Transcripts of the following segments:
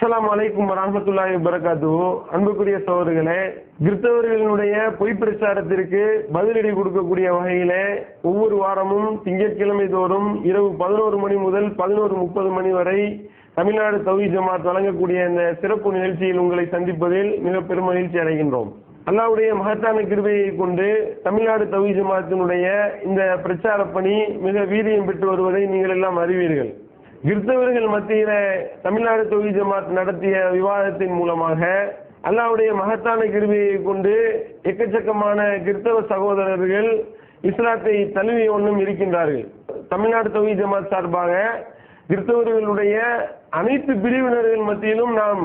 அஸ்லாம் அலைக்கும் ரஹமத்துல்லாஹி வரகாத்து அன்புக்குரிய சகோதரர்களே கிறிஸ்தவர்களினுடைய பொய் பிரச்சாரத்திற்கு பதிலடி கொடுக்கக்கூடிய வகையில ஒவ்வொரு வாரமும் திங்கட்கிழமை தோறும் இரவு பதினோரு மணி முதல் பதினோரு முப்பது மணி வரை தமிழ்நாடு தவி ஜமாத் வழங்கக்கூடிய இந்த சிறப்பு நிகழ்ச்சியில் உங்களை சந்திப்பதில் மிக பெரும் மகிழ்ச்சி அடைகின்றோம். அல்லாவுடைய மகத்தான கிருபையை கொண்டு தமிழ்நாடு தவி ஜமாத்தினுடைய இந்த பிரச்சார பணி மிக வீரியம் பெற்று வருவதை நீங்கள் எல்லாம் அறிவீர்கள். கிறிஸ்தவர்கள் மத்தியில தமிழ்நாடு தொகுதி ஜமாத் நடத்திய விவாதத்தின் மூலமாக அல்லாவுடைய மகத்தான கிருமியை கொண்டு எக்கச்சக்கமான கிறிஸ்தவ சகோதரர்கள் இஸ்லாத்தை தழுவி ஒன்றும் இருக்கின்றார்கள். தமிழ்நாடு தொகுதி ஜமாத் சார்பாக கிறிஸ்தவர்களுடைய அனைத்து பிரிவினர்கள் மத்தியிலும் நாம்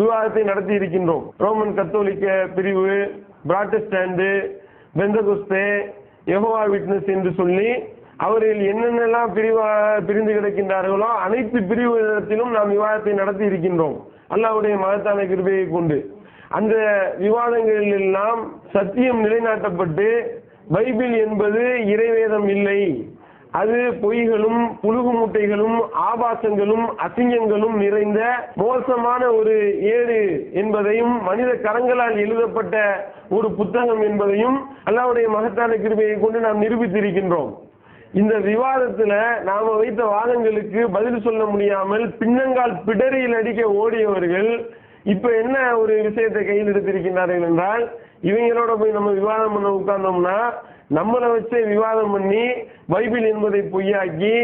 விவாதத்தை நடத்தி இருக்கின்றோம். ரோமன் கத்தோலிக்க பிரிவு பிராட்டஸ்டாண்டு பெந்தகுஸ்தே யெகோவா விட்னஸ் என்று சொல்லி அவர்கள் என்னென்னலாம் பிரிவா பிரிந்து கிடக்கின்றார்களோ அனைத்து பிரிவினத்திலும் நாம் விவாதத்தை நடத்தி இருக்கின்றோம். அல்லாவுடைய மகத்தான கிருபையை கொண்டு. அந்த விவாதங்களில் எல்லாம் சத்தியம் நிலைநாட்டப்பட்டு பைபிள் என்பது இறைவேதம் இல்லை. அது பொய்களும் புழுகு மூட்டைகளும் ஆபாசங்களும் அசிங்கங்களும் நிறைந்த மோசமான ஒரு ஏடு என்பதையும் மனித கரங்களால் எழுதப்பட்ட ஒரு புத்தகம் என்பதையும் அல்லாவுடைய மகத்தான கிருபையை கொண்டு நாம் நிரூபித்திருக்கின்றோம். இந்த விவாதத்துல நாம வைத்த வாதங்களுக்கு பதில் சொல்ல முடியாமல் பின்னங்கால் பிடரியில் அடிக்க ஓடியவர்கள் இப்ப என்ன ஒரு விஷயத்தை கையில் எடுத்திருக்கிறார்கள் என்றால் இவங்களோட போய் நம்ம விவாதம் பண்ண உட்கார்ந்தோம்னா நம்மளை வச்சே விவாதம் பண்ணி பைபிள் என்பதை பொய்யாக்கி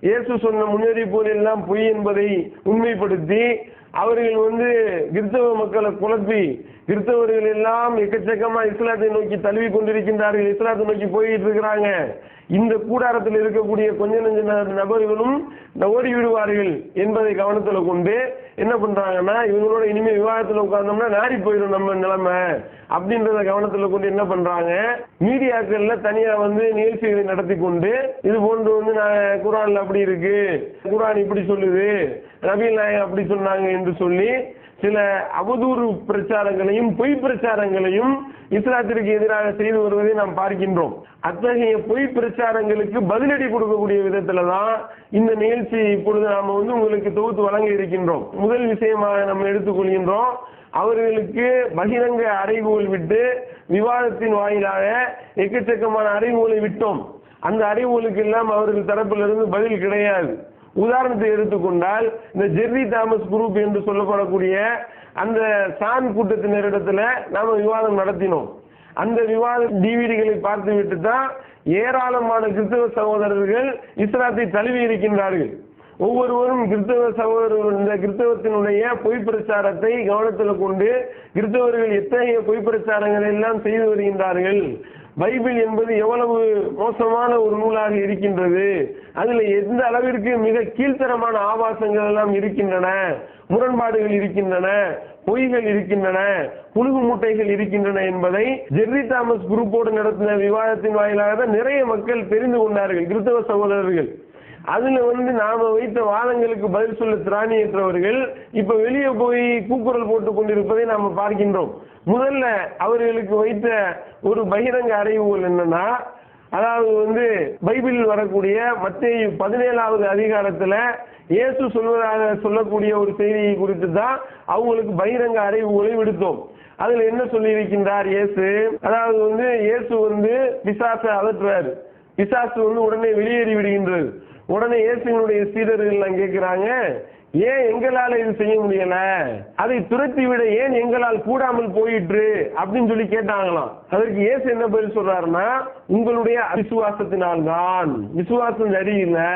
இயேசு சொன்ன முன்னறிவிப்புகள் எல்லாம் பொய் என்பதை உண்மைப்படுத்தி அவர்கள் வந்து கிறிஸ்தவ மக்களை குழப்பி கிறிஸ்தவர்கள் எல்லாம் எக்கச்சக்கமா இஸ்லாத்தை நோக்கி தழுவி கொண்டிருக்கின்றார்கள் இஸ்லாத்தை நோக்கி போயிட்டு இருக்கிறாங்க. இந்த கூடாரத்தில் இருக்கக்கூடிய கொஞ்ச நெஞ்ச நபர்களும் ஓடி விடுவார்கள் என்பதை கவனத்துல கொண்டு என்ன பண்றாங்கன்னா இவங்களோட இனிமே விவாதத்துல உட்கார்ந்தோம்னா நாரி போயிடும் நம்ம நிலைமை அப்படின்றத கவனத்துல கொண்டு என்ன பண்றாங்க மீடியாக்கள்ல தனியா வந்து நிகழ்ச்சிகளை நடத்தி கொண்டு இது போன்று வந்து நான் குரான்ல அப்படி இருக்கு குரான் இப்படி சொல்லுது ரவி நாயகம் அப்படி சொன்னாங்க என்று சொல்லி சில அவதூறு பிரச்சாரங்களையும் பொய் பிரச்சாரங்களையும் இஸ்லாத்திற்கு எதிராக செய்து வருவதை நாம் பார்க்கின்றோம். அத்தகைய பொய் பிரச்சாரங்களுக்கு பதிலடி கொடுக்கக்கூடிய விதத்துல தான் இந்த நிகழ்ச்சி இப்பொழுது நாம வந்து உங்களுக்கு தொகுத்து வழங்க இருக்கின்றோம். முதல் விஷயமாக நம்ம எடுத்துக்கொள்கின்றோம் அவர்களுக்கு பகிரங்க அறைகூல் விட்டு விவாதத்தின் வாயிலாக எக்கச்சக்கமான அறிவுகளை விட்டோம். அந்த அறிவுகளுக்கு எல்லாம் அவர்கள் தரப்பிலிருந்து பதில் கிடையாது. உதாரணத்தை எடுத்துக்கொண்டால் இந்த ஜெர்ரி தாமஸ் குரூப் என்று சொல்லப்படக்கூடிய அந்த சான் கூட்டத்தினரிடத்துல நாம விவாதம் நடத்தினோம். அந்த விவாத டிவிடிகளை பார்த்து விட்டு தான் ஏராளமான கிறிஸ்தவ சகோதரர்கள் இஸ்லாத்தை தழுவி இருக்கின்றார்கள். ஒவ்வொருவரும் கிறிஸ்தவ சகோதரர்கள் இந்த கிறிஸ்தவத்தினுடைய பொய் பிரச்சாரத்தை கவனத்தில் கொண்டு கிறிஸ்தவர்கள் எத்தகைய பொய் பிரச்சாரங்களை எல்லாம் செய்து வருகின்றார்கள்? பைபிள் என்பது எவ்வளவு மோசமான ஒரு நூலாக இருக்கின்றது? அதுல எந்த அளவிற்கு மிக கீழ்த்தரமான ஆபாசங்கள் எல்லாம் இருக்கின்றன? முரண்பாடுகள் இருக்கின்றன? பொய்கள் இருக்கின்றன? புழுகு மூட்டைகள் இருக்கின்றன என்பதை ஜெர்ரி தாமஸ் குரூப்போடு நடத்தின விவாதத்தின் வாயிலாக தான் நிறைய மக்கள் தெரிந்து கொண்டார்கள் கிறிஸ்தவ சகோதரர்கள். அதுல வந்து நாம வைத்த வாதங்களுக்கு பதில் சொல்ல திராணியற்றவர்கள் இப்ப வெளியே போய் கூக்குரல் போட்டுக் கொண்டிருப்பதை நாம பார்க்கின்றோம். முதல்ல அவர்களுக்கு வைத்த ஒரு பகிரங்க அறிவுகள் என்னன்னா அதாவது வந்து பைபிளில் வரக்கூடிய மத்திய பதினேழாவது அதிகாரத்துல இயேசு சொல்வதாக சொல்லக்கூடிய ஒரு செய்தியை குறித்து தான் அவங்களுக்கு பகிரங்க அறிவுகளை விடுத்தோம். அதுல என்ன சொல்லி இருக்கின்றார் இயேசு? அதாவது வந்து இயேசு வந்து பிசாசை அகற்றுறாரு பிசாசு வந்து உடனே வெளியேறி விடுகின்றது. உடனே இயேசுவினுடைய சீடர்கள் எல்லாம் கேட்கிறாங்க ஏன் எங்களால் இது செய்ய முடியல? அதை துரத்தி விட ஏன் எங்களால் கூடாமல் போயிற்று? அப்படின்னு சொல்லி கேட்டாங்களாம். அதற்கு ஏசு என்ன பதில் சொல்றாருன்னா உங்களுடைய விசுவாசத்தினால்தான் விசுவாசம் சரியில்லை.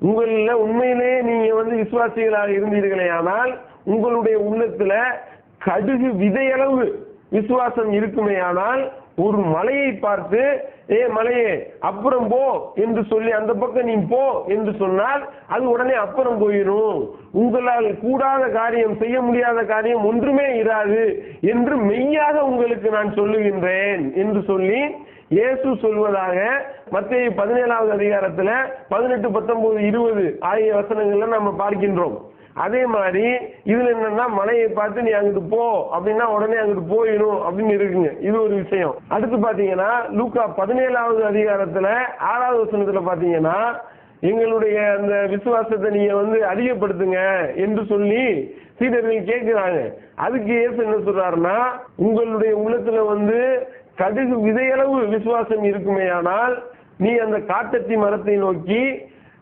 உங்களில் உண்மையிலே நீங்க வந்து விசுவாசிகளாக இருந்தீர்களே ஆனால் உங்களுடைய உள்ளத்துல கடுகு விதையளவு விசுவாசம் இருக்குமே ஆனால் ஒரு மலையை பார்த்து ஏ மலையே அப்புறம் போ என்று சொல்லி அந்த பக்கம் நீ போ என்று சொன்னால் அது உடனே அப்புறம் போயிடும் உங்களால் கூடாத காரியம் செய்ய முடியாத காரியம் ஒன்றுமே இராது என்று மெய்யாக உங்களுக்கு நான் சொல்லுகின்றேன் என்று சொல்லி இயேசு சொல்வதாக மத்திய பதினேழாவது அதிகாரத்துல பதினெட்டு பத்தொன்பது இருபது ஆகிய வசனங்கள்ல நம்ம பார்க்கின்றோம். அதே மாதிரி இதுல என்னன்னா மலையை பார்த்து நீ அங்கிட்டு போ அப்படின்னா உடனே அங்கிட்டு போயிடும் அப்படின்னு இருக்குங்க. இது ஒரு விஷயம். அடுத்து பாத்தீங்கன்னா லூக்கா பதினேழாவது அதிகாரத்துல ஆறாவது வசனத்துல பாத்தீங்கன்னா எங்களுடைய அந்த விசுவாசத்தை நீங்க வந்து அதிகப்படுத்துங்க என்று சொல்லி சீடர்கள் கேட்கிறாங்க. அதுக்கு ஏசு என்ன சொல்றாருன்னா உங்களுடைய உள்ளத்துல வந்து கடுகு விதையளவு விசுவாசம் இருக்குமேயானால் நீ அந்த காட்டத்தி மரத்தை நோக்கி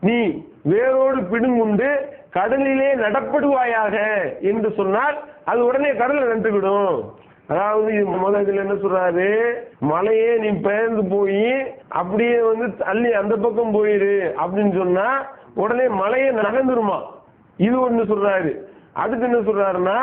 நீ வேரோடு பிடுங்குண்டு கடலிலே நடப்படுவாயாக என்று சொன்னால் அது உடனே கடலில் நட்டுவிடும். அதாவது இது முதல்ல என்ன சொல்றாரு? மலையே நீ பெயர்ந்து போய் அப்படியே வந்து தள்ளி அந்த பக்கம் போயிரு அப்படின்னு சொன்னா உடனே மலையே நகர்ந்துருமா? இது ஒண்ணு சொல்றாரு. அதுக்கு என்ன சொல்றாருன்னா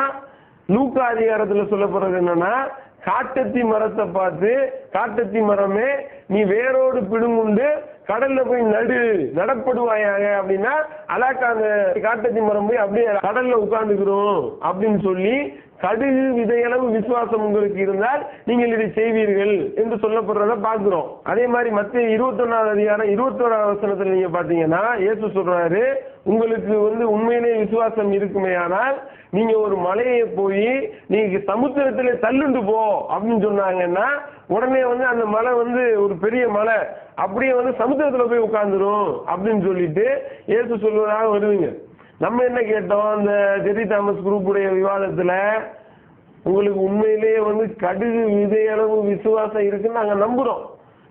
லூக்கா அதிகாரத்துல சொல்லப்படுறது என்னன்னா காட்டத்தி மரத்தை பார்த்து காட்டத்தி மரமே நீ வேரோடு பிடுங்குண்டு கடல்ல போய் நடு நடப்படுவாயாக அப்படின்னா அலாக்கா அந்த காட்டத்தி மரம் போய் அப்படியே கடல்ல உட்காந்துக்கிறோம் அப்படின்னு சொல்லி கடுகு விதையளவு விசுவாசம் உங்களுக்கு இருந்தால் நீங்கள் இதை செய்வீர்கள் என்று சொல்லப்படுறத பார்க்கிறோம். அதே மாதிரி மத்திய இருபத்தொன்னாவது அதிகாரம் இருபத்தோராவது வசனத்துல நீங்க பாத்தீங்கன்னா இயேசு சொல்றாரு உங்களுக்கு வந்து உண்மையிலே விசுவாசம் இருக்குமே ஆனால் நீங்க ஒரு மலையை போய் நீங்க சமுத்திரத்திலே தள்ளுண்டு போ அப்படின்னு சொன்னாங்கன்னா உடனே வந்து அந்த மலை வந்து ஒரு பெரிய மலை அப்படியே வந்து சமுத்திரத்துல போய் உட்காந்துரும் அப்படின்னு சொல்லிட்டு இயேசு சொல்வதாக வருவீங்க நம்ம என்ன கேட்டோம்? அந்த ஜெரி தாமஸ் குரூப்புடைய விவாதத்துல உங்களுக்கு உண்மையிலேயே வந்து கடுகு விதையளவு விசுவாசம் இருக்குன்னு நாங்கள் நம்புறோம்.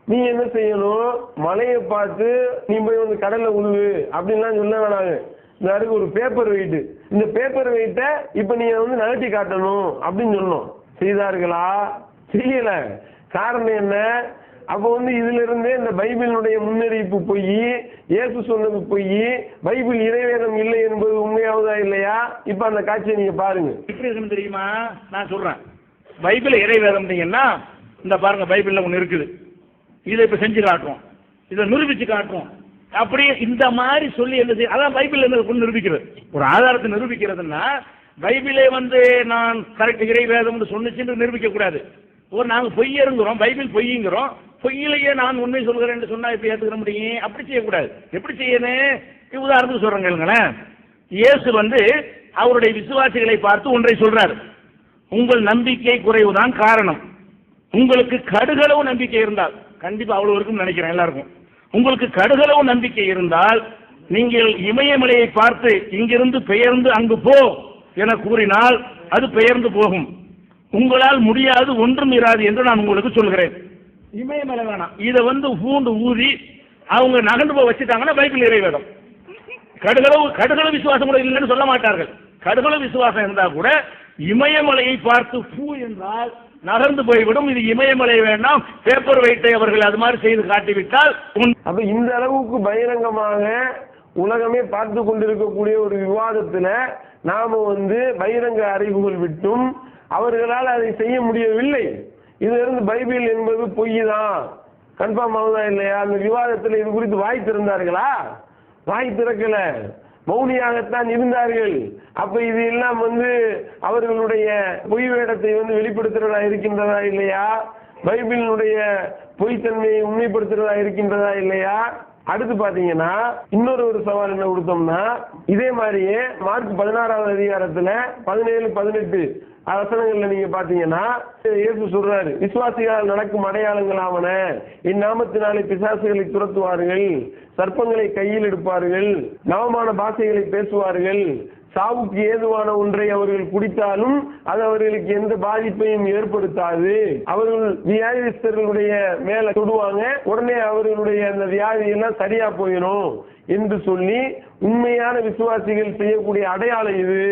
நீ என்ன செய்யணும்? மலையை பார்த்து நீ போய் வந்து கடல்ல உழுவு அப்படின்லாம் சொல்ல வேணாங்க இந்த அதுக்கு ஒரு பேப்பர் வெயிட்டு இந்த பேப்பர் வெயிட்டை இப்போ நீங்கள் வந்து நகர்த்தி காட்டணும் அப்படின்னு சொன்னோம். செய்தார்களா? செய்யல. காரணம் என்ன? அப்போ வந்து இதுல இருந்தே இந்த பைபிளினுடைய முன்னறிவிப்பு பொய் இயேசு சொன்னது பொய் பைபிள் இறைவேதம் இல்லை என்பது உண்மையாவதா இல்லையா? இப்ப அந்த காட்சியை நீங்க பாருங்க. எப்படி தெரியுமா? நான் சொல்றேன். பைபிள் இறைவேதம்னீங்கன்னா இந்த பாருங்க பைபிள்ல ஒன்று இருக்குது. இதை இப்ப செஞ்சு காட்டுறோம். இதை நிரூபிச்சு காட்டுறோம். அப்படியே இந்த மாதிரி சொல்லி என்ன செய்ய அதான் பைபிள் என்ன கொண்டு நிரூபிக்கிறது. ஒரு ஆதாரத்தை நிரூபிக்கிறதுன்னா பைபிளே வந்து நான் கரெக்ட் இறைவேதம்னு சொன்னிச்சுன்னு நிரூபிக்க கூடாது. ஒரு நாங்கள் பொய்யருங்கிறோம் பைபிள் பொய்யுங்கிறோம். பொய்யிலேயே நான் உண்மை என்று சொன்னா இப்ப ஏத்துக்கிற முடியும்? அப்படி செய்யக்கூடாது. எப்படி செய்யணும் உதாரணத்துக்கு சொல்றேன் கேளுங்களேன். இயேசு வந்து அவருடைய விசுவாசிகளை பார்த்து ஒன்றை சொல்றார். உங்கள் நம்பிக்கை குறைவுதான் காரணம். உங்களுக்கு கடுகளவு நம்பிக்கை இருந்தால் கண்டிப்பா அவ்வளவு இருக்கும்னு நினைக்கிறேன் எல்லாருக்கும். உங்களுக்கு கடுகளவு நம்பிக்கை இருந்தால் நீங்கள் இமயமலையை பார்த்து இங்கிருந்து பெயர்ந்து அங்கு போ என கூறினால் அது பெயர்ந்து போகும். உங்களால் முடியாது ஒன்றும் இராது என்று நான் உங்களுக்கு சொல்கிறேன். இமயமலை வேணாம். இதை வந்து பூண்டு ஊதி அவங்க நகர்ந்து போய் வச்சுட்டாங்கன்னா பைபிள் இறைவேதம் கடுகளவு கடுகளவு விசுவாசம் கூட இல்லைன்னு சொல்ல மாட்டார்கள். கடுகளவு விசுவாசம் இருந்தால் கூட இமயமலையை பார்த்து பூ என்றால் நகர்ந்து போய்விடும். இது இமயமலை வேண்டாம். பேப்பர் வெயிட்டை அவர்கள் அது மாதிரி செய்து காட்டிவிட்டால் அப்ப இந்த அளவுக்கு பகிரங்கமாக உலகமே பார்த்து கொண்டிருக்கக்கூடிய ஒரு விவாதத்துல நாம வந்து பகிரங்க அறிவுகள் விட்டும் அவர்களால் அதை செய்ய முடியவில்லை. இதுல இருந்து பைபிள் என்பது பொய் தான் கன்ஃபார்ம் ஆகுதா இல்லையா? அந்த விவாதத்தில் இது குறித்து வாய் திறந்தார்களா? வாய் திறக்கல. மௌனியாகத்தான் இருந்தார்கள். அப்ப இது எல்லாம் வந்து அவர்களுடைய பொய் வேடத்தை வந்து வெளிப்படுத்துறதா இருக்கின்றதா இல்லையா? பைபிளினுடைய பொய்த்தன்மையை உண்மைப்படுத்துறதா இருக்கின்றதா இல்லையா? அடுத்து பாத்தீங்கன்னா இன்னொரு ஒரு சவால் என்ன கொடுத்தோம்னா இதே மாதிரியே மார்க் பதினாறாவது அதிகாரத்துல பதினேழு பதினெட்டு வசனங்கள்ல நீங்க பாத்தீங்கன்னா இயேசு சொல்றாரு விசுவாசிகளால் நடக்கும் அடையாளங்கள் ஆவன. இந்நாமத்தினாலே பிசாசுகளை துரத்துவார்கள் சர்ப்பங்களை கையில் எடுப்பார்கள் நவமான பாஷைகளை பேசுவார்கள். சாவுக்கு ஏதுவான ஒன்றை அவர்கள் குடித்தாலும் அது அவர்களுக்கு எந்த பாதிப்பையும் ஏற்படுத்தாது. அவர்கள் வியாதிஸ்தர்களுடைய மேல தொடுவாங்க உடனே அவர்களுடைய அந்த வியாதி எல்லாம் சரியா போயிடும் என்று சொல்லி உண்மையான விசுவாசிகள் செய்யக்கூடிய அடையாளம் இது.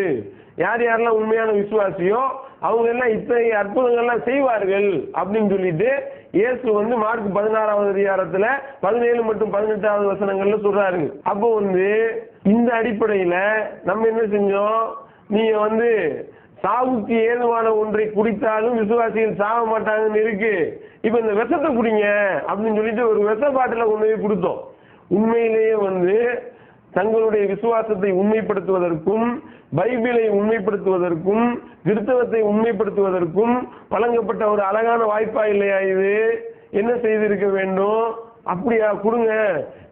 யார் யாரெல்லாம் உண்மையான விசுவாசியோ அவங்க எல்லாம் இத்தகைய அற்புதங்கள்லாம் செய்வார்கள் அப்படின்னு சொல்லிட்டு இயேசு வந்து மார்க் பதினாறாவது அதிகாரத்துல பதினேழு மற்றும் பதினெட்டாவது வசனங்கள்ல சொல்றாருங்க அப்போ வந்து இந்த அடிப்படையில நம்ம என்ன செஞ்சோம்? நீங்க வந்து சாவுக்கு ஏதுவான ஒன்றை குடித்தாலும் விசுவாசிகள் சாக மாட்டாங்கன்னு இருக்கு. இப்ப இந்த விஷத்தை குடிங்க அப்படின்னு சொல்லிட்டு ஒரு விஷ பாட்டில கொண்டு போய் கொடுத்தோம். உண்மையிலேயே வந்து தங்களுடைய விசுவாசத்தை உண்மைப்படுத்துவதற்கும் பைபிளை உண்மைப்படுத்துவதற்கும் கிறிஸ்தவத்தை உண்மைப்படுத்துவதற்கும் வழங்கப்பட்ட ஒரு அழகான வாய்ப்பா இல்லையா இது? என்ன செய்திருக்க வேண்டும்? அப்படியா கொடுங்க.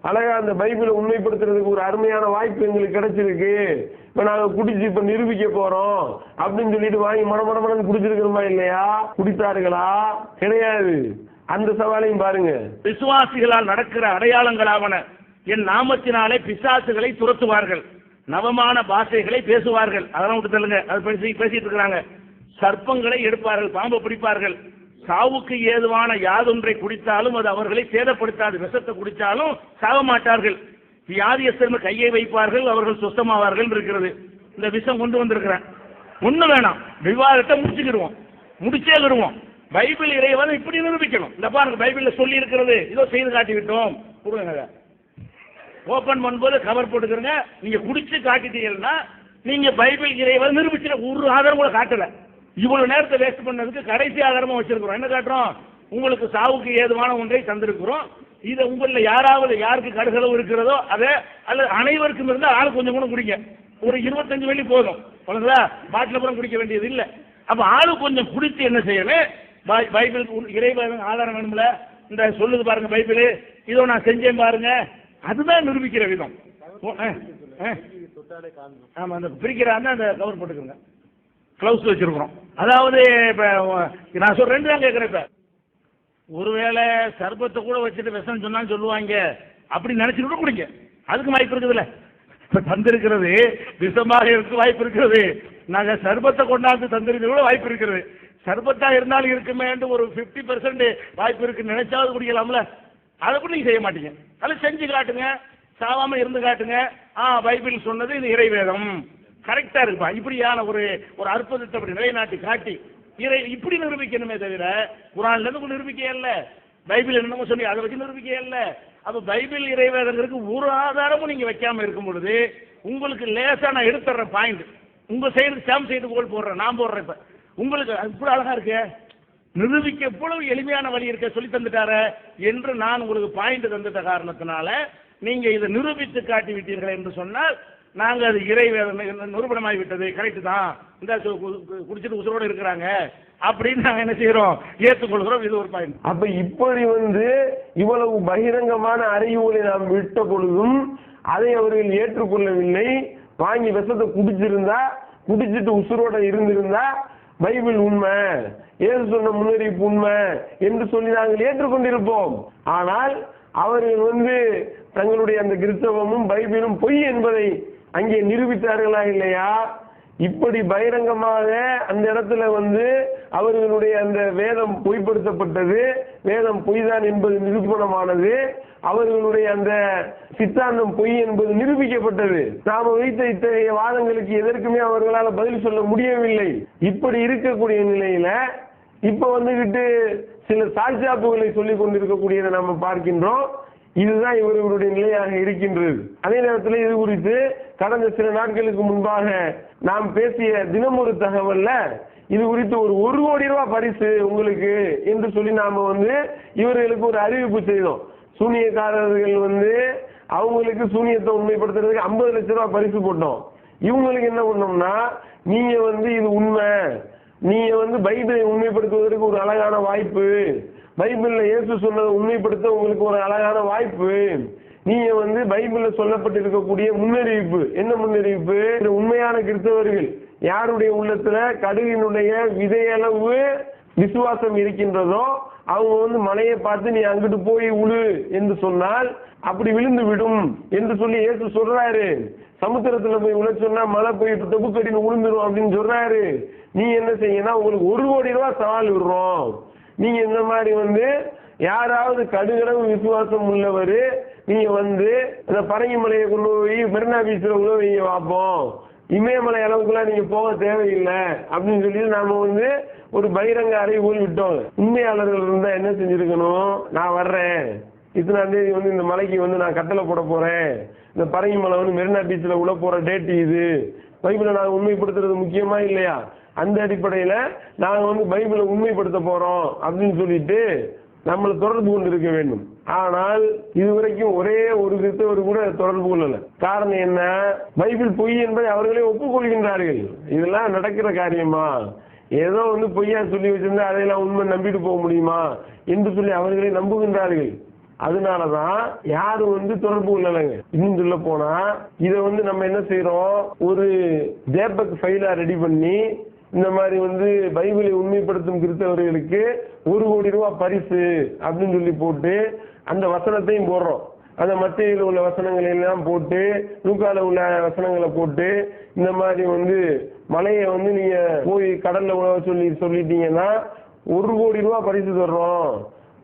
அழகா அந்த பைபிளை உண்மைப்படுத்துறதுக்கு ஒரு அருமையான வாய்ப்பு எங்களுக்கு கிடைச்சிருக்கு. இப்ப நாங்க குடிச்சு இப்ப நிரூபிக்க போறோம். அப்படின்னு சொல்லிட்டு வாங்கி மடமடமடன்னு குடிச்சிருக்கிறோமா இல்லையா? குடித்தார்களா? கிடையாது. அந்த சவாலையும் பாருங்க. விசுவாசிகளால் நடக்கிற அடையாளங்களாவன என் நாமத்தினாலே பிசாசுகளை துரத்துவார்கள். நவமான பாஷைகளை பேசுவார்கள். அதெல்லாம் விட்டு தள்ளுங்க அது பேசி பேசிட்டு இருக்கிறாங்க. சர்ப்பங்களை எடுப்பார்கள் பாம்பு பிடிப்பார்கள். சாவுக்கு ஏதுவான யாதொன்றை குடித்தாலும் அது அவர்களை சேதப்படுத்தாது. விஷத்தை குடித்தாலும் சாக மாட்டார்கள். வியாதியஸ்தர் கையை வைப்பார்கள் அவர்கள் சுத்தமாவார்கள் இருக்கிறது. இந்த விஷம் கொண்டு வந்திருக்கிறேன். ஒண்ணு வேணாம். விவாதத்தை முடிச்சுக்கிடுவோம். முடிச்சே விடுவோம் பைபிள் இறைவன் இப்படி நிரூபிக்கணும். இந்த பாருங்க பைபிள்ல சொல்லி இருக்கிறது. இதோ செய்து காட்டி விட்டோம் கொடுங்க ஓப்பன் ஓபன் பண்ணும்போது கவர் போட்டுக்கிறங்க. நீங்க குடிச்சு காட்டிட்டீங்கன்னா நீங்க பைபிள் இறைவர் நிரூபிச்சு ஒரு ஆதாரம் கூட காட்டல. இவ்வளவு நேரத்தை வேஸ்ட் பண்ணதுக்கு கடைசி ஆதாரமா வச்சிருக்கிறோம். என்ன காட்டுறோம்? உங்களுக்கு சாவுக்கு ஏதுவான ஒன்றை தந்திருக்கிறோம். இதை உங்களில் யாராவது யாருக்கு கடுகளவு இருக்கிறதோ அதை அல்லது அனைவருக்கும் இருந்தால் ஆள் கொஞ்சம் கூட குடிங்க. ஒரு இருபத்தஞ்சு வெள்ளி போதும். பழங்களா பாட்டில் கூட குடிக்க வேண்டியது இல்லை. அப்போ ஆளு கொஞ்சம் குடித்து என்ன செய்யணும்? பை- இறைவன் ஆதாரம் வேணும்ல? இந்த சொல்லுது பாருங்க பைபிள். இதோ நான் செஞ்சேன் பாருங்க. அதுதான் நிரூபிக்கிற விதம். ஆ, ஆமா அந்த பிரிக்கிறாங்க அந்த கவர் போட்டுக்கோங்க. க்ளவுஸ் வச்சிருக்கிறோம். அதாவது இப்ப நான் சொல்ற ரெண்டு தான் கேட்கிறேன் இப்ப. ஒருவேளை சர்பத்தை கூட வச்சுட்டு விஷம் சொன்னாலும் சொல்லுவாங்க. அப்படி நினைச்சுட்டு கூட குடிங்க. அதுக்கு வாய்ப்பு இருக்குதுல்ல. இப்ப தந்திருக்கிறது விஷமாக இருக்க வாய்ப்பு இருக்கிறது நாங்க சர்பத்தை கொண்டாந்து தந்திருக்கிறது கூட வாய்ப்பு இருக்கிறது சர்பத்தா இருந்தாலும் இருக்குமேன்ட்டு ஒரு ஃபிஃப்டி பர்சன்ட் வாய்ப்பு இருக்குன்னு நினைச்சாவது குடிக்கலாம்ல. அதை கூட நீங்க செய்ய மாட்டீங்க. அதை செஞ்சு காட்டுங்க. சாவாம இருந்து காட்டுங்க. ஆ பைபிள் சொன்னது இது இறைவேதம். கரெக்டா இருக்குப்பா. இப்படியான ஒரு ஒரு அற்புதத்தை அப்படி நிலைநாட்டி காட்டி இறை இப்படி நிரூபிக்கணுமே தவிர குரான்ல இருந்து நிரூபிக்க இல்ல. பைபிள் என்னமோ சொல்லி அதை வச்சு நிரூபிக்க இல்ல. அப்ப பைபிள் இறைவேதங்களுக்கு ஒரு ஆதாரமும் நீங்க வைக்காம இருக்கும் பொழுது உங்களுக்கு லேசா நான் எடுத்துறேன் பாயிண்ட். உங்க சைடு சாம் சைடு கோல் போடுறேன். நான் போடுறேன் இப்ப. உங்களுக்கு அது இப்படி அழகா இருக்கு. நிரூபிக்க எவ்வளவு எளிமையான வழி இருக்க சொல்லி தந்துட்டாரு என்று நான் உங்களுக்கு பாயிண்ட் தந்துட்ட காரணத்தினால நீங்க இதை நிரூபித்து காட்டி விட்டீர்கள் என்று சொன்னால் நாங்க அது இறை நிரூபணமாகி விட்டது. கரெக்டு தான். இந்த கு- கு- குடிச்சிட்டு உசுரோடு இருக்கிறாங்க. அப்படின்னு நாங்க என்ன செய்யறோம் ஏற்றுக்கொள்கிறோம். இது ஒரு பாயிண்ட் அப்ப இப்படி வந்து இவ்வளவு பகிரங்கமான அறிவுகளை நாம் விட்ட பொழுதும் அதை அவர்கள் ஏற்றுக்கொள்ளவில்லை. வாங்கி விஷத்தை குடிச்சிருந்தா குடிச்சிட்டு உசுரோட இருந்திருந்தா பைபிள் உண்மை ஏது சொன்ன முன்னறிவிப்பு உண்மை என்று சொல்லி நாங்கள் ஏற்றுக்கொண்டிருப்போம். ஆனால் அவர்கள் வந்து தங்களுடைய அந்த கிறிஸ்தவமும் பைபிளும் பொய் என்பதை அங்கே நிரூபித்தார்களா இல்லையா? இப்படி பகிரங்கமாக அந்த இடத்துல வந்து அவர்களுடைய அந்த வேதம் பொய்ப்படுத்தப்பட்டது. வேதம் பொய்தான் என்பது நிரூபணமானது. அவர்களுடைய அந்த சித்தாந்தம் பொய் என்பது நிரூபிக்கப்பட்டது. நாம் வைத்த இத்தகைய வாதங்களுக்கு எதற்குமே அவர்களால் பதில் சொல்ல முடியவில்லை. இப்படி இருக்கக்கூடிய நிலையில இப்ப வந்துகிட்டு சில சாட்சியாப்புகளை சொல்லிக் கொண்டிருக்கக்கூடியதை நம்ம பார்க்கின்றோம். இதுதான் இவர்களுடைய நிலையாக இருக்கின்றது. அதே நேரத்தில் இது குறித்து கடந்த சில நாட்களுக்கு முன்பாக நாம் பேசிய தினம் ஒரு தகவல்ல இது குறித்து ஒரு ஒரு கோடி ரூபாய் பரிசு உங்களுக்கு என்று சொல்லி நாம வந்து இவர்களுக்கு ஒரு அறிவிப்பு செய்தோம். சூனியக்காரர்கள் வந்து அவங்களுக்கு சூனியத்தை உண்மைப்படுத்துறதுக்கு ஐம்பது லட்ச ரூபாய் பரிசு போட்டோம். இவங்களுக்கு என்ன பண்ணோம்னா நீங்க வந்து இது உண்மை நீங்க வந்து பைபிளை உண்மைப்படுத்துவதற்கு ஒரு அழகான வாய்ப்பு பைபிள்ல இயேசு சொன்னதை உண்மைப்படுத்த உங்களுக்கு ஒரு அழகான வாய்ப்பு. நீங்க வந்து பைபிள்ல சொல்லப்பட்டிருக்கக்கூடிய முன்னறிவிப்பு. என்ன முன்னறிவிப்பு? உண்மையான கிறிஸ்தவர்கள். யாருடைய உள்ளத்துல கடுகினுடைய விதையளவு விசுவாசம் இருக்கின்றதோ அவங்க வந்து மலையை பார்த்து நீ அங்கிட்டு போய் உழு என்று சொன்னால் அப்படி விழுந்து விடும் என்று சொல்லி இயேசு சொல்றாரு. சமுத்திரத்துல போய் உழ சொன்னா மழை போய் தொப்புக்கடின்னு விழுந்துரும் அப்படின்னு சொல்றாரு. நீ என்ன செய்யணும் உங்களுக்கு ஒரு கோடி ரூபாய் சவால் விடுறோம். நீங்க இந்த மாதிரி வந்து யாராவது கடுகளவு விசுவாசம் உள்ளவர் நீங்க வந்து இந்த பரங்கி மலையை கொண்டு போய் மெரினா பீச்சில் உள்ள வைங்க பார்ப்போம். இமயமலை அளவுக்குலாம் நீங்க போக தேவையில்லை அப்படின்னு சொல்லி நாம வந்து ஒரு பகிரங்க அறிவுகள் விட்டோம் உண்மையாளர்கள் இருந்தா என்ன செஞ்சிருக்கணும்? நான் வர்றேன். இத்தனாம் தேதி வந்து இந்த மலைக்கு வந்து நான் கட்டளை போட போறேன். இந்த பரங்கி மலை வந்து மெரினா பீச்சில் உள்ள போற டேட் இது. பைபிளை நான் உண்மைப்படுத்துறது முக்கியமா இல்லையா? அந்த அடிப்படையில நாங்கள் வந்து பைபிளை உண்மைப்படுத்த போறோம் அப்படின்னு சொல்லிட்டு நம்மளை தொடர்பு கொண்டு இருக்க வேண்டும். ஆனால் இதுவரைக்கும் ஒரே ஒரு கிறிஸ்தவர் கூட தொடர்பு கொள்ளல. காரணம் என்ன? பைபிள் பொய் என்பதை அவர்களே ஒப்புக்கொள்கின்றார்கள். இதெல்லாம் நடக்கிற காரியமா? ஏதோ வந்து பொய்யா சொல்லி வச்சிருந்தா அதையெல்லாம் உண்மை நம்பிட்டு போக முடியுமா? என்று சொல்லி அவர்களே நம்புகின்றார்கள். அதனாலதான் யாரும் வந்து தொடர்பு கொள்ளலைங்க. இன்னும் சொல்ல போனா இதை வந்து நம்ம என்ன செய்யறோம் ஒரு ஜேபக் ஃபைலா ரெடி பண்ணி இந்த மாதிரி வந்து பைபிளை உண்மைப்படுத்தும் கிறிஸ்தவர்களுக்கு ஒரு கோடி ரூபா பரிசு அப்படின்னு சொல்லி போட்டு அந்த வசனத்தையும் போடுறோம். அந்த மத்தியில் உள்ள வசனங்களை எல்லாம் போட்டு லூக்கால உள்ள வசனங்களை போட்டு இந்த மாதிரி வந்து மலையை வந்து நீங்க போய் கடல்ல உழவ சொல்லி சொல்லிட்டீங்கன்னா ஒரு கோடி ரூபா பரிசு தர்றோம்.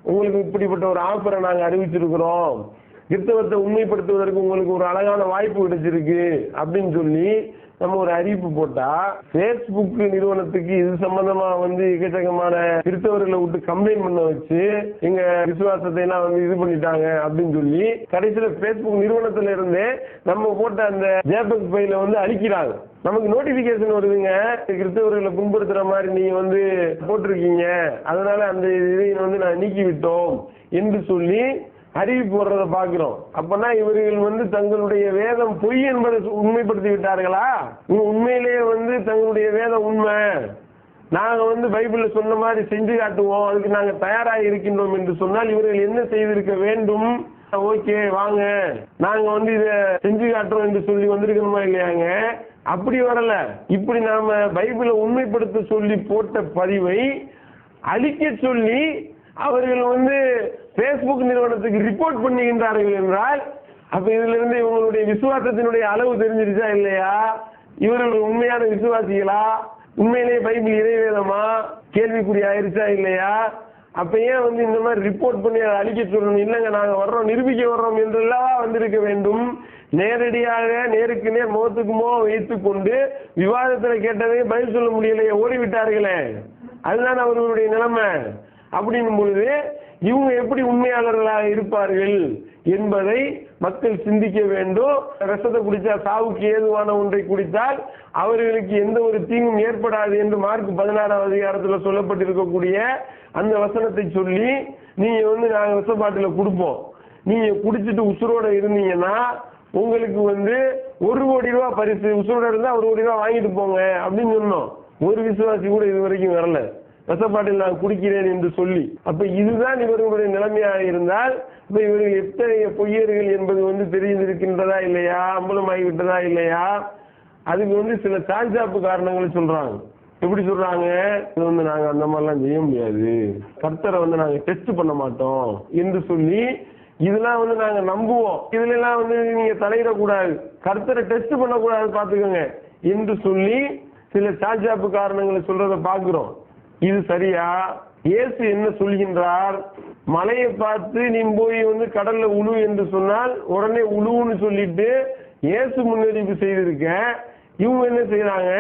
உங்களுக்கு இப்படிப்பட்ட ஒரு ஆஃபரை நாங்க அறிவிச்சிருக்கிறோம். கிறிஸ்தவத்தை உண்மைப்படுத்துவதற்கு உங்களுக்கு ஒரு அழகான வாய்ப்பு கிடைச்சிருக்கு அப்படின்னு சொல்லி நம்ம ஒரு அறிவிப்பு போட்டா பேஸ்புக் நிறுவனத்துக்கு இது சம்பந்தமா வந்து எக்கச்சக்கமான கிறிஸ்தவர்களை விட்டு கம்ப்ளைண்ட் பண்ண வச்சு எங்க விசுவாசத்தை எல்லாம் வந்து இது பண்ணிட்டாங்க அப்படின்னு சொல்லி கடைசியில பேஸ்புக் நிறுவனத்துல இருந்தே நம்ம போட்ட அந்த ஜேபக் பையில வந்து அழிக்கிறாங்க. நமக்கு நோட்டிபிகேஷன் வருதுங்க. கிறிஸ்தவர்களை புண்படுத்துற மாதிரி நீங்க வந்து போட்டிருக்கீங்க. அதனால அந்த இதை வந்து நான் நீக்கி விட்டோம் என்று சொல்லி அறிவிப்பு போடுறத பாக்குறோம் அப்பனா இவர்கள் வந்து தங்களுடைய வேதம் பொய் என்பதை உண்மைப்படுத்தி விட்டார்களா உண்மையிலேயே வந்து தங்களுடைய வேதம் உண்மை. நாங்க வந்து பைபிள்ல சொன்ன மாதிரி செஞ்சு காட்டுவோம். அதுக்கு நாங்க தயாராக இருக்கின்றோம் என்று சொன்னால் இவர்கள் என்ன செய்திருக்க வேண்டும்? ஓகே வாங்க. நாங்க வந்து இத செஞ்சு காட்டுறோம் என்று சொல்லி வந்திருக்கணுமா இல்லையாங்க? அப்படி வரல. இப்படி நாம பைபிளை உண்மைப்படுத்த சொல்லி போட்ட பதிவை அழிக்க சொல்லி அவர்கள் வந்து பேஸ்புக் நிறுவனத்துக்கு ரிப்போர்ட் பண்ணுகின்றார்கள் என்றால் அப்ப இதுல இருந்து இவங்களுடைய விசுவாசத்தினுடைய அளவு தெரிஞ்சிருச்சா இல்லையா? இவர்கள் உண்மையான விசுவாசிகளா? உண்மையிலேயே பைபிள் இறைவேதமா? கேள்விக்குறி ஆயிருச்சா இல்லையா? அப்ப ஏன் வந்து இந்த மாதிரி ரிப்போர்ட் பண்ணி அதை அழிக்க சொல்லணும்? இல்லைங்க நாங்க வர்றோம் நிரூபிக்க வர்றோம் என்றெல்லாம் வந்திருக்க வேண்டும். நேரடியாக நேருக்கு நேர் முகத்துக்கு முகம் வைத்து கொண்டு விவாதத்துல கேட்டதே பதில் சொல்ல முடியலையே ஓடிவிட்டார்களே. அதுதான் அவர்களுடைய நிலைமை. அப்படின்னும் பொழுது இவங்க எப்படி உண்மையாளர்களாக இருப்பார்கள் என்பதை மக்கள் சிந்திக்க வேண்டும். ரசத்தை குடித்தா சாவுக்கு ஏதுவான ஒன்றை குடித்தால் அவர்களுக்கு எந்த ஒரு தீங்கும் ஏற்படாது என்று மார்க் பதினாறாம் அதிகாரத்தில் சொல்லப்பட்டிருக்கக்கூடிய அந்த வசனத்தை சொல்லி நீங்கள் வந்து நாங்கள் விஷப்பாட்டில கொடுப்போம். நீங்கள் குடிச்சிட்டு உசுரோட இருந்தீங்கன்னா உங்களுக்கு வந்து ஒரு கோடி ரூபா பரிசு உசுரோட இருந்தால் ஒரு கோடி ரூபா வாங்கிட்டு போங்க அப்படின்னு சொன்னோம். ஒரு விசுவாசி கூட இது வரைக்கும் வரல. ரசப்பாட்டில் நான் குடிக்கிறேன் என்று சொல்லி அப்ப இதுதான் இவர்களுடைய நிலைமையாக இருந்தால் இப்ப இவர்கள் எத்தகைய பொய்யர்கள் என்பது வந்து தெரிந்திருக்கின்றதா இல்லையா அம்பலமாகிவிட்டதா இல்லையா? அதுக்கு வந்து சில சாஞ்சாப்பு காரணங்களை சொல்றாங்க. எப்படி சொல்றாங்க? இது வந்து நாங்க அந்த மாதிரிலாம் செய்ய முடியாது. கர்த்தரை வந்து நாங்க டெஸ்ட் பண்ண மாட்டோம் என்று சொல்லி இதெல்லாம் வந்து நாங்க நம்புவோம். இதுல எல்லாம் வந்து நீங்க தலையிடக்கூடாது. கர்த்தரை டெஸ்ட் பண்ணக்கூடாது பாத்துக்கோங்க என்று சொல்லி சில சாஞ்சாப்பு காரணங்களை சொல்றதை பாக்குறோம் இது சரியா? இயேசு என்ன சொல்கின்றார்? மலையை பார்த்து நீ போய் வந்து கடல்ல உழு என்று சொன்னால் உடனே உழுவுன்னு சொல்லிட்டு இயேசு முன்னறிவிப்பு செய்திருக்க. இவங்க என்ன செய்யறாங்க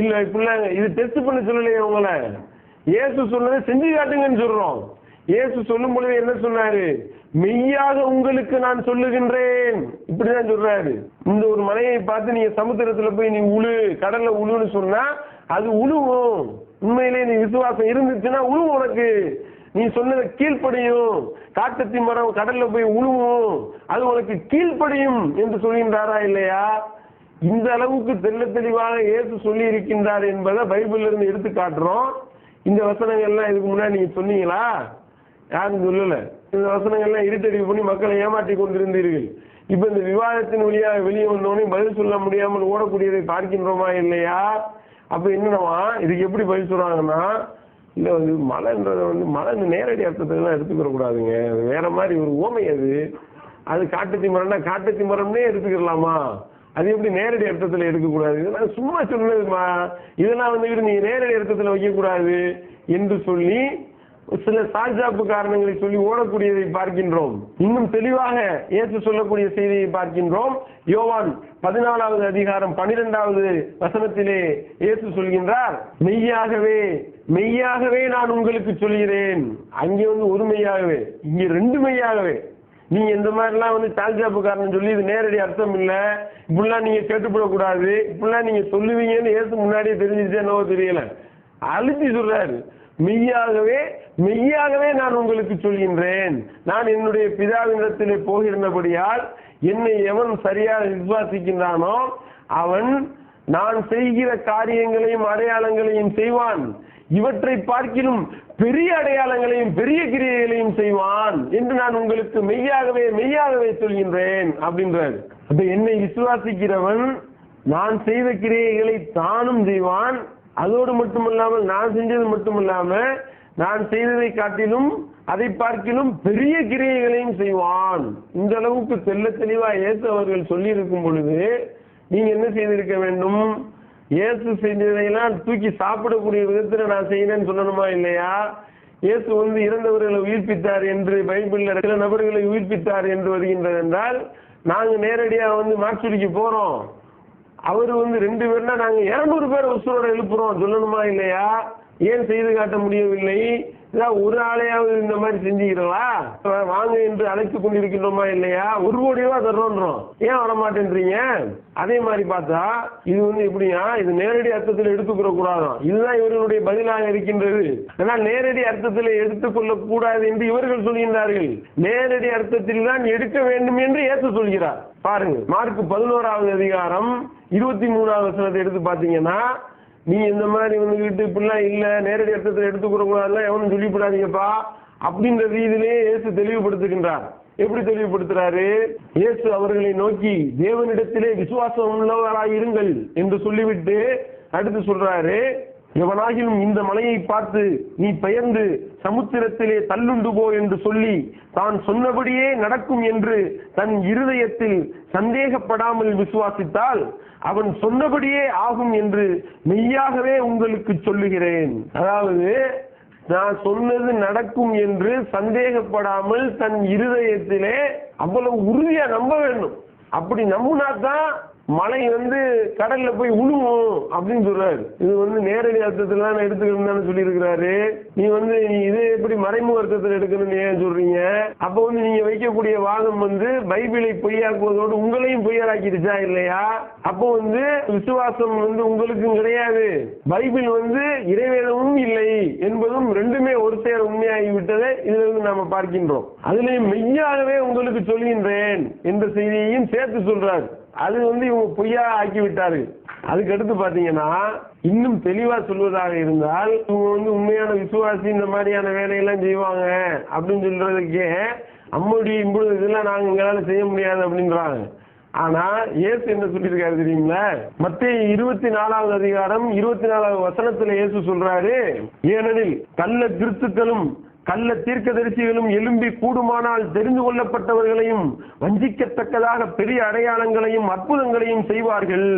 இல்ல இப்படிலாம் இது டெஸ்ட் பண்ண சொல்லலையே உங்களை இயேசு சொன்னதை செஞ்சு காட்டுங்கன்னு சொல்றோம். இயேசு சொல்லும் பொழுது என்ன சொன்னாரு? மெய்யாக உங்களுக்கு நான் சொல்லுகின்றேன். இப்படிதான் சொல்றாரு. இந்த ஒரு மலையை பார்த்து நீங்க சமுத்திரத்துல போய் நீ உழு கடல்ல உழுன்னு சொன்னா அது உழுவும். உண்மையிலே நீ விசுவாசம் இருந்துச்சுன்னா உழுவும் உனக்கு. நீ சொன்னதை கீழ்ப்படியும். காட்டத்தி மரம் கடல்ல போய் உழுவும். அது உனக்கு கீழ்ப்படியும் என்று சொல்கின்றாரா இல்லையா? இந்த அளவுக்கு தெள்ள தெளிவாக இயேசு சொல்லி இருக்கின்றார் என்பதை பைபிள்ல இருந்து எடுத்து காட்டுறோம். இந்த வசனங்கள்லாம் இதுக்கு முன்னாடி நீங்க சொன்னீங்களா? யாரும் சொல்லல. இந்த வசனங்கள்லாம் இருட்டடிவு பண்ணி மக்களை ஏமாற்றி கொண்டிருந்தீர்கள். இப்ப இந்த விவாதத்தின் வழியாக வெளியே வந்தோடனே பதில் சொல்ல முடியாமல் ஓடக்கூடியதை பார்க்கின்றோமா இல்லையா? அப்ப என்னன்னா இதுக்கு எப்படி பதில் சொல்றாங்கன்னா இல்ல வந்து மலைன்றதை வந்து மலை இந்த நேரடி அர்த்தத்துக்கு எடுத்துக்கிற கூடாதுங்க அது வேற மாதிரி ஒரு ஓமை அது. அது காட்டுத்தி மரம்னா காட்டுத்தி மரம்னே எடுத்துக்கிடலாமா அது எப்படி நேரடி அர்த்தத்துல எடுக்கக்கூடாது? இதெல்லாம் சும்மா சொன்னதுமா இதெல்லாம் வந்து நீ நேரடி அர்த்தத்துல வைக்கக்கூடாது என்று சொல்லி சில சாஜாப்பு காரணங்களை சொல்லி ஓடக்கூடியதை பார்க்கின்றோம். இன்னும் தெளிவாக ஏற்று சொல்லக்கூடிய செய்தியை பார்க்கின்றோம். யோவான் பதினாலாவது அதிகாரம் பனிரெண்டாவது வசனத்திலே இயேசு சொல்கின்றார் மெய்யாகவே மெய்யாகவே நான் உங்களுக்கு சொல்கிறேன். அங்கே வந்து ஒரு மெய்யாகவே இங்கே ரெண்டு மெய்யாகவே. நீங்க இந்த மாதிரிலாம் வந்து சால்ஜாப்பு காரணம் சொல்லி இது நேரடி அர்த்தம் இல்லை. இப்படிலாம் நீங்க கேட்டுப்படக்கூடாது. இப்படிலாம் நீங்க சொல்லுவீங்கன்னு ஏசு முன்னாடியே தெரிஞ்சிருச்சே என்னவோ தெரியல. அழுத்தி சொல்றாரு. மெய்யாகவே மெய்யாகவே நான் உங்களுக்கு சொல்கின்றேன். நான் என்னுடைய பிதாவினிடத்திலே போகிருந்தபடியால் என்னை எவன் சரியாக விசுவாசிக்கின்றானோ அவன் நான் செய்கிற காரியங்களையும் அடையாளங்களையும் செய்வான். இவற்றை பார்க்கிலும் பெரிய அடையாளங்களையும் பெரிய கிரியைகளையும் செய்வான் என்று நான் உங்களுக்கு மெய்யாகவே மெய்யாகவே சொல்கின்றேன் அப்படின்றார். அப்ப என்னை விசுவாசிக்கிறவன் நான் செய்த கிரியைகளை தானும் செய்வான். அதோடு மட்டுமல்லாமல் நான் செஞ்சது மட்டுமல்லாம நான் செய்ததை காட்டிலும் அதை பார்க்கிலும் பெரிய கிரியைகளையும் செய்வான். இந்த அளவுக்கு தெல்ல தெளிவா இயேசு அவர்கள் சொல்லி இருக்கும் பொழுது நீங்க என்ன செய்திருக்க வேண்டும்? இயேசு செஞ்சதையெல்லாம் தூக்கி சாப்பிடக்கூடிய விதத்துல நான் செய்யணும்னு சொல்லணுமா இல்லையா? இயேசு வந்து இறந்தவர்களை உயிர்ப்பித்தார் என்று பைபிள்ல சில நபர்களை உயிர்ப்பித்தார் என்று வருகின்றது என்றால் நாங்க நேரடியா வந்து மாற்றுடிக்கு போறோம். அவர் வந்து ரெண்டு பேர்னா நாங்க இருநூறு பேர் உசுரோட எழுப்புறோம். சொல்லணுமா இல்லையா? ஏன் செய்து காட்ட முடியவில்லை? ஒரு ஆளையாவது இந்த மாதிரி செஞ்சுக்கிறா வாங்க என்று அழைத்து கொண்டிருக்கின்றோமா இல்லையா? ஒரு கோடி ரூபா தர்றோன்றோம். ஏன் வர மாட்டேன்றீங்க அதே மாதிரி பார்த்தா இது வந்து எப்படியா இது நேரடி அர்த்தத்தில் எடுத்துக்கிற கூடாதான் இதுதான் இவர்களுடைய பதிலாக இருக்கின்றது. ஆனால் நேரடி அர்த்தத்தில் எடுத்துக்கொள்ள கூடாது என்று இவர்கள் சொல்கின்றார்கள். நேரடி அர்த்தத்தில் தான் எடுக்க வேண்டும் என்று ஏற்று சொல்கிறார். பாருங்க மார்க் பதினோராவது அதிகாரம் இருபத்தி மூணாவது வசனத்தை எடுத்து பார்த்தீங்கன்னா நீ இந்த மாதிரி வந்துகிட்டு இப்படிலாம் இல்ல நேரடி அர்த்தத்தில் எடுத்துக்கூட கூடாதுலாம் எவனும் சொல்லிவிடாதீங்கப்பா அப்படின்ற ரீதியிலே இயேசு தெளிவுபடுத்துகின்றார். எப்படி தெளிவுபடுத்துறாரு? இயேசு அவர்களை நோக்கி தேவனிடத்திலே விசுவாசம் உள்ளவராயிருங்கள் என்று சொல்லிவிட்டு அடுத்து சொல்றாரு எவனாகிலும் இந்த மலையை பார்த்து நீ பெயர்ந்து சமுத்திரத்திலே தள்ளுண்டு போ என்று சொல்லி தான் சொன்னபடியே நடக்கும் என்று தன் இருதயத்தில் சந்தேகப்படாமல் விசுவாசித்தால் அவன் சொன்னபடியே ஆகும் என்று மெய்யாகவே உங்களுக்கு சொல்லுகிறேன். அதாவது நான் சொன்னது நடக்கும் என்று சந்தேகப்படாமல் தன் இருதயத்திலே அவ்வளவு உறுதியா நம்ப வேண்டும். அப்படி நம்பினா தான் மலை வந்து கடல்ல போய் உழுவும் அப்படின்னு சொல்றாரு. இது வந்து நேரடி அர்த்தத்துல நான் எடுத்துக்கணும்னு சொல்லி இருக்கிறாரு நீ வந்து நீ இது எப்படி மறைமுக அர்த்தத்தில் எடுக்கணும்னு ஏன் சொல்றீங்க? அப்ப வந்து நீங்க வைக்கக்கூடிய வாதம் வந்து பைபிளை பொய்யாக்குவதோடு உங்களையும் பொய்யராக்கிடுச்சா இல்லையா? அப்போ வந்து விசுவாசம் வந்து உங்களுக்கும் கிடையாது. பைபிள் வந்து இறைவேதமும் இல்லை என்பதும் ரெண்டுமே ஒரு சேர உண்மையாகி விட்டதை இதுல இருந்து நாம பார்க்கின்றோம். அதுலயும் மெய்யாகவே உங்களுக்கு சொல்கின்றேன் என்ற செய்தியையும் சேர்த்து சொல்றாரு. அது வந்து இவங்க பொய்யா ஆக்கி விட்டாரு. அதுக்கடுத்து பாத்தீங்கன்னா இன்னும் தெளிவா சொல்வதாக இருந்தால் இவங்க வந்து உண்மையான விசுவாசி இந்த மாதிரியான வேலையெல்லாம் செய்வாங்க அப்படின்னு சொல்றதுக்கே அம்முடி இம்புடு இதெல்லாம் நாங்க எங்களால செய்ய முடியாது அப்படின்றாங்க. ஆனா இயேசு என்ன சொல்லியிருக்காரு தெரியுங்களா? மத்திய இருபத்தி நாலாவது அதிகாரம் இருபத்தி நாலாவது வசனத்துல இயேசு சொல்றாரு ஏனெனில் கள்ள கிறிஸ்துக்களும் கள்ள தீர்க்கதரிசிகளும் எழும்பி கூடுமானால் தெரிந்து கொள்ளப்பட்டவர்களையும் வஞ்சிக்கத்தக்கதாக பெரிய அடையாளங்களையும் அற்புதங்களையும் செய்வார்கள்.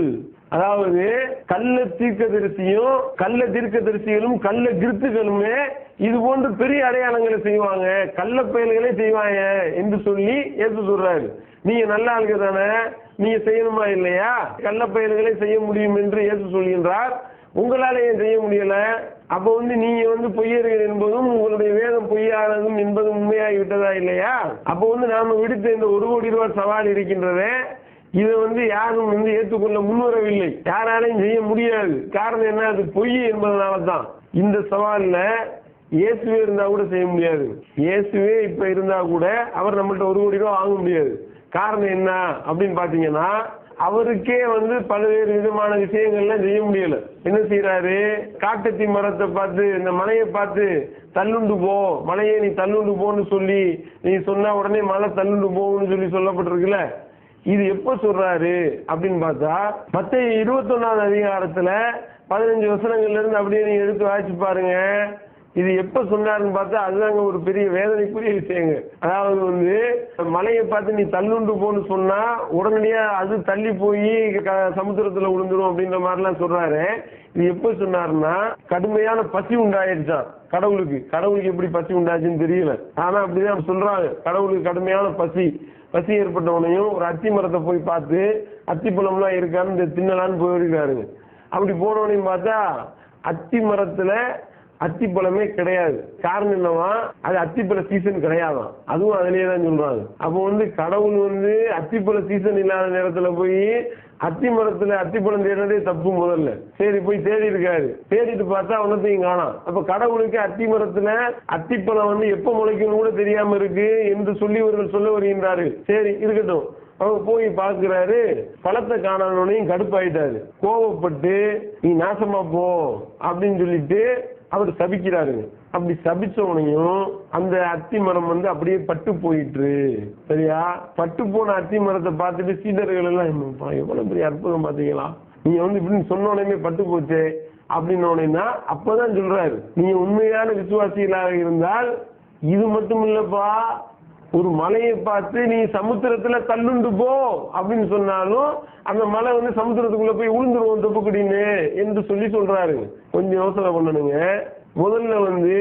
அதாவது கள்ள தீர்க்க தரிசியும் கள்ள தீர்க்க தரிசிகளும் கள்ள கிருத்துகளுமே இது போன்று பெரிய அடையாளங்களை செய்வாங்க. கள்ள பயல்களை செய்வாங்க என்று சொல்லி ஏற்று சொல்றாரு. நீங்க நல்ல ஆளுங்க தானே? நீங்க செய்யணுமா இல்லையா? கள்ள பயல்களை செய்ய முடியும் என்று ஏற்று சொல்கின்றார். உங்களால ஏன் செய்ய முடியல? அப்ப வந்து நீங்க வந்து பொய்யர்கள் என்பதும் உங்களுடைய வேதம் பொய்யானதும் என்பதும் உண்மையாகி விட்டதா இல்லையா? அப்ப வந்து நாம விடுத்த இந்த ஒரு கோடி ரூபாய் சவால் இருக்கின்றதே இதை வந்து யாரும் வந்து ஏற்றுக்கொள்ள முன்வரவில்லை. யாராலையும் செய்ய முடியாது. காரணம் என்ன? அது பொய் என்பதனால தான் இந்த சவாலில் இயேசுவே இருந்தா கூட செய்ய முடியாது. இயேசுவே இப்ப இருந்தா கூட அவர் நம்மள்ட்ட ஒரு கோடி ரூபாய் வாங்க முடியாது. காரணம் என்ன அப்படின்னு பாத்தீங்கன்னா அவருக்கே வந்து பல்வேறு விதமான விஷயங்கள்லாம் செய்ய முடியல. என்ன செய்யறாரு காட்டத்தி மரத்தை பார்த்து இந்த மலையை பார்த்து தள்ளுண்டு போ மலையை நீ தள்ளுண்டு போன்னு சொல்லி நீ சொன்னா உடனே மலை தள்ளுண்டு போன்னு சொல்லி சொல்லப்பட்டிருக்குல்ல. இது எப்ப சொல்றாரு? அப்படின்னு பார்த்தா மத்த இருபத்தொன்னாவது அதிகாரத்துல பதினஞ்சு வசனங்கள்ல இருந்து அப்படியே நீங்க எடுத்து வாசிச்சு பாருங்க. இது எப்ப சொன்னாருன்னு பார்த்தா அதுதாங்க ஒரு பெரிய வேதனைக்குரிய விஷயங்க. அதாவது வந்து மலையை பார்த்து நீ தள்ளுண்டு போன்னு சொன்னா உடனடியா அது தள்ளி போய் சமுத்திரத்துல விழுந்துரும் அப்படின்ற மாதிரிலாம் சொல்றாரு. இது எப்ப சொன்னாருன்னா கடுமையான பசி உண்டாயிருச்சான் கடவுளுக்கு. கடவுளுக்கு எப்படி பசி உண்டாச்சுன்னு தெரியல. ஆனா அப்படிதான் சொல்றாங்க கடவுளுக்கு கடுமையான பசி. பசி ஏற்பட்டவனையும் ஒரு அத்தி மரத்தை போய் பார்த்து அத்திப்பழம்லாம் இருக்கான்னு இந்த தின்னலான்னு போயிருக்காருங்க அப்படி போனவனையும் பார்த்தா அத்தி மரத்துல அத்திப்பழமே கிடையாது. காரணம் என்னவா? அது அத்திப்பழ சீசன் கிடையாதான். அதுவும் அதுலயே தான் சொல்றாங்க. அப்போ வந்து கடவுள் வந்து அத்திப்பழ சீசன் இல்லாத நேரத்துல போய் அத்தி மரத்துல அத்திப்பழம் தேடுறதே தப்பு முதல்ல. சரி போய் தேடி இருக்காரு. தேடிட்டு பார்த்தா ஒன்னத்தையும் காணாம். அப்ப கடவுளுக்கு அத்தி மரத்துல அத்திப்பழம் வந்து எப்ப முளைக்கும்னு கூட தெரியாம இருக்கு என்று சொல்லி இவர்கள் சொல்ல வருகின்றார்கள். சரி இருக்கட்டும். அவங்க போய் பாக்குறாரு பழத்தை காணாதவனையும் கடுப்பாயிட்டாரு. கோவப்பட்டு நீ நாசமா போ அப்படின்னு சொல்லிட்டு அவர் சபிக்கிறாருங்க அப்படி சபிச்சவனையும் அந்த அத்தி மரம் வந்து அப்படியே பட்டு போயிட்டு சரியா? பட்டு போன அத்தி மரத்தை பார்த்துட்டு சீடர்கள் எல்லாம் எவ்வளவு பெரிய அற்புதம் பாத்தீங்களா நீங்க வந்து இப்படின்னு சொன்ன உடனே பட்டு போச்சு. அப்படின்னு உடனேனா அப்பதான் சொல்றாரு நீங்க உண்மையான விசுவாசிகளாக இருந்தால் இது மட்டும் இல்லப்பா ஒரு மலையை பார்த்து நீ சமுத்திரத்துல தள்ளுண்டு போ அப்படின்னு சொன்னாலும் அந்த மலை வந்து சமுத்திரத்துக்குள்ள போய் உளுந்துருவோம் தொப்புக்குடின்னு என்று சொல்லி சொல்றாரு. கொஞ்சம் யோசனை பண்ணணுங்க. முதல்ல வந்து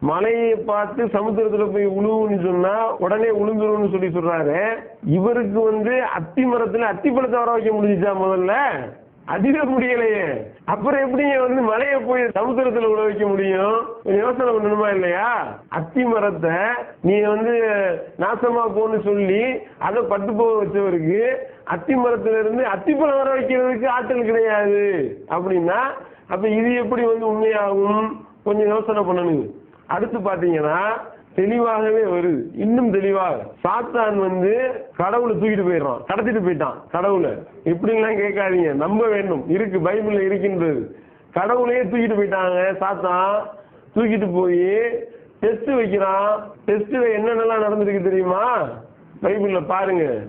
மலையை பார்த்து சமுத்திரத்துல போய் உழுவுன்னு சொன்னா உடனே உளுந்துருன்னு சொல்லி சொல்றாரு. இவருக்கு வந்து அத்தி மரத்துல அத்தி பழத்தை வர வைக்க முடிஞ்சுச்சா முதல்ல? அதிக முடியலையே. அப்புறம் எப்படிங்க வந்து மலையை போய் சமுத்திரத்துல உழ வைக்க முடியும்? கொஞ்சம் யோசனை பண்ணணுமா இல்லையா? அத்தி மரத்தை நீ வந்து நாசமா போன்னு சொல்லி அதை பட்டு போக வச்சவருக்கு அத்தி மரத்துல இருந்து அத்திப்பழம் வர வைக்கிறதுக்கு ஆற்றல் கிடையாது. அப்படின்னா அப்ப இது எப்படி வந்து உண்மையாகும்? கொஞ்சம் யோசனை பண்ணணுங்க. அடுத்து பாத்தீங்கன்னா தெளிவாகவே வருது. இன்னும் தெளிவாக. சாத்தான் வந்து கடவுளை தூக்கிட்டு போயிடுறான். கடத்திட்டு போயிட்டான். கடவுளை. இப்படிலாம் கேட்காதீங்க. நம்ப வேண்டும். இருக்கு. பைபிள்ல இருக்கின்றது. கடவுளையே தூக்கிட்டு போயிட்டாங்க. சாத்தான் தூக்கிட்டு போய் டெஸ்ட் வைக்கிறான். டெஸ்ட்ல என்னென்னலாம் நடந்திருக்கு தெரியுமா? பைபிள்ல பாருங்க.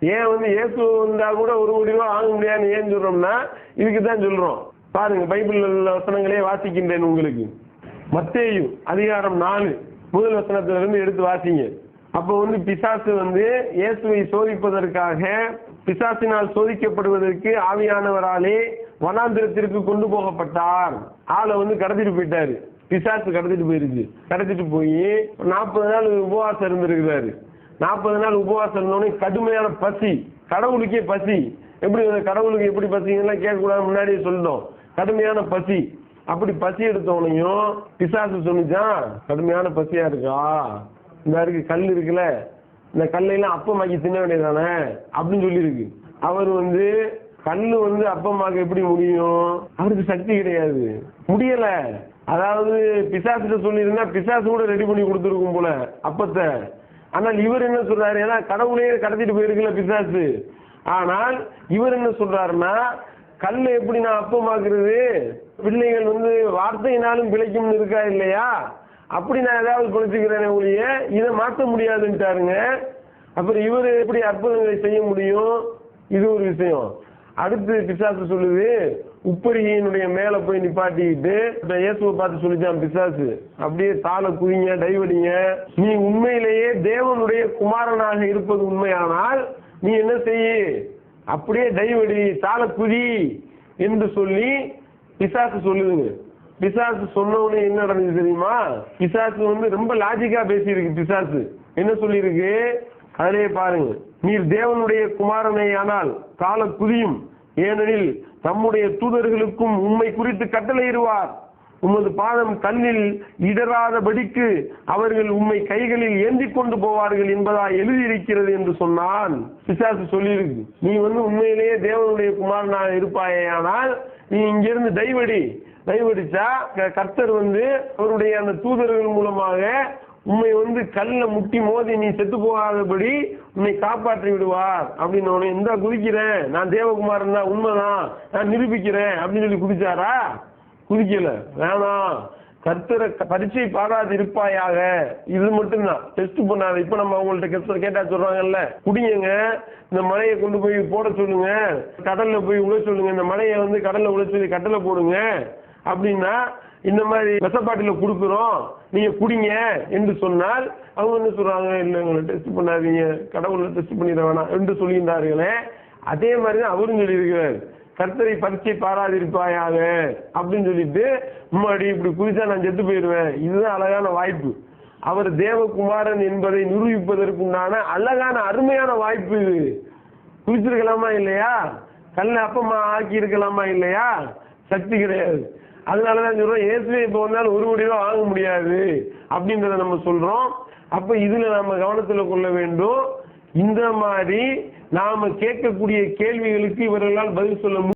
ஏன் வந்து இயேசு வந்தா கூட ஒரு கோடி ரூபா வாங்க முடியாதுன்னு ஏன் சொல்றோம்னா இதுக்கு தான் சொல்றோம். பாருங்க பைபிள் உள்ள வசனங்களே வாசிக்கின்றேன் உங்களுக்கு. மத்தேயு அதிகாரம் நாலு. முதல் வசனத்திலிருந்து எடுத்து வாசிங்க. அப்போ வந்து பிசாசு வந்து இயேசுவை சோதிப்பதற்காக பிசாசினால் சோதிக்கப்படுவதற்கு ஆவியானவராலே வனாந்திரத்திற்கு கொண்டு போகப்பட்டார். ஆளை வந்து கடத்திட்டு போயிட்டாரு. பிசாசு கடத்திட்டு போயிருச்சு கடத்திட்டு போய் நாற்பது நாள் உபவாசம் இருந்திருக்கிறாரு. நாற்பது நாள் உபவாசம் இருந்தோடனே கடுமையான பசி கடவுளுக்கே பசி. எப்படி கடவுளுக்கு எப்படி பசிங்கன்னா கேட்கக்கூடாது முன்னாடியே சொல்லிட்டோம். கடுமையான பசி. அப்படி பசி எடுத்தவனையும் பிசாசு சொன்னிச்சான் கடுமையான பசியா இருக்கா? இந்த இருக்கு கல் இருக்குல்ல. இந்த கல்லையெல்லாம் அப்பமாக்கி தின்ன வேண்டியதானே அப்படின்னு சொல்லியிருக்கு. அவர் வந்து கல்லு வந்து அப்பமாக்க எப்படி முடியும்? அவருக்கு சக்தி கிடையாது. முடியல. அதாவது பிசாசிட்ட சொல்லியிருந்தா பிசாசு கூட ரெடி பண்ணி கொடுத்துருக்கும் போல அப்பத்தை. ஆனால் இவர் என்ன சொல்றாரு? ஏன்னா கடவுளே கடத்திட்டு போயிருக்குல்ல பிசாசு. ஆனால் இவர் என்ன சொல்றாருன்னா கல் எப்படி நான் அப்பமாக்குறது? பிள்ளைகள் வந்து வார்த்தையினாலும் பிழைக்கும்னு இருக்கா இல்லையா? அப்படி நான் ஏதாவது பிழைச்சுக்கிறேனே ஒழிய இதை மாற்ற முடியாதுன்ட்டாருங்க. அப்புறம் இவர் எப்படி அற்புதங்களை செய்ய முடியும்? இது ஒரு விஷயம். அடுத்து பிசாசு சொல்லுது உப்பரிகையினுடைய மேல போய் நிப்பாட்டிக்கிட்டு இயேசுவை பார்த்து சொல்லிச்சான் பிசாசு அப்படியே தாளை குதிங்க டைவடிங்க. நீ உண்மையிலேயே தேவனுடைய குமாரனாக இருப்பது உண்மையானால் நீ என்ன செய்ய? அப்படியே டைவடி தாளை குதி என்று சொல்லி பிசாசு சொல்லுதுங்க. பிசாசு சொன்னவனே என்ன நடந்தது தெரியுமா? பிசாசு வந்து ரொம்ப லாஜிக்கா பேசியிருக்கு பிசாசு. என்ன சொல்லியிருக்கு? அதிலே பாருங்க. நீர் தேவனுடைய குமாரனை ஆனால் கால குதியும். ஏனெனில் தம்முடைய தூதர்களுக்கும் உண்மை குறித்து கட்டளையிடுவார். உமது பாதம் கண்ணில் இடராதபடிக்கு அவர்கள் உம்மை கைகளில் ஏந்தி கொண்டு போவார்கள் என்பதா எழுதியிருக்கிறது என்று சொன்னான். பிசாசு சொல்லியிருக்கு. நீ வந்து உண்மையிலேயே தேவனுடைய குமாரனாக இருப்பாயானால் நீ இங்கிருந்து டைவடி டைவடிச்சா க- கர்த்தர் வந்து அவருடைய அந்த தூதர்கள் மூலமாக உண்மை வந்து கல்ல முட்டி மோதி நீ செத்து போகாதபடி உன்னை காப்பாற்றி விடுவார். அப்படின்னு உன்னை எந்த குதிக்கிறேன். நான் தேவகுமாரன் தான் உண்மைதான். நான் நிரூபிக்கிறேன். அப்படின்னு சொல்லி குதிச்சாரா? குதிக்கல. வேணாம். கர்த்தரை க- பரீட்சை பாராது இருப்பாயாக இது மட்டும்தான். டெஸ்ட் பண்ணாது. இப்ப நம்ம அவங்கள்ட்ட கெட்ட கேட்டா சொல்றாங்கல்ல குடிங்க இந்த மலையை கொண்டு போய் போட சொல்லுங்க. கடல்ல போய் உழ சொல்லுங்க. இந்த மலையை வந்து கடல்ல உழ சொல்லி கடலை போடுங்க. அப்படின்னா இந்த மாதிரி விஷப்பாட்டில கொடுக்குறோம். நீங்க குடிங்க என்று சொன்னால் அவங்க என்ன சொல்றாங்க? இல்ல உங்களை டெஸ்ட் பண்ணாதீங்க. கடவுளை டெஸ்ட் பண்ணிட வேணாம். என்று சொல்லியிருந்தார்களே. அதே மாதிரி தான் அவரும் சொல்லியிருக்கிறார். கர்த்தரை பறிச்சு பாராதிருப்பாயாக அப்படின்னு சொல்லிட்டு முன்னாடி இப்படி குதிச்சா நான் செத்து போயிடுவேன். இதுதான் அழகான வாய்ப்பு. அவர் தேவகுமாரன் என்பதை நிரூபிப்பதற்குண்டான அழகான அருமையான வாய்ப்பு இது. குதிச்சிருக்கலாமா இல்லையா? கல்ல அப்பமா ஆக்கி இருக்கலாமா இல்லையா? சக்தி கிடையாது. அதனாலதான் சொல்றோம் இயேசுவே இப்ப வந்தாலும் ஒரு கோடி வாங்க முடியாது. அப்படின்றத நம்ம சொல்றோம். அப்ப இதுல நம்ம கவனத்துல கொள்ள வேண்டும். இந்த மாதிரி நாம கேட்கக்கூடிய கேள்விகளுக்கு இவர்களால் பதில் சொல்ல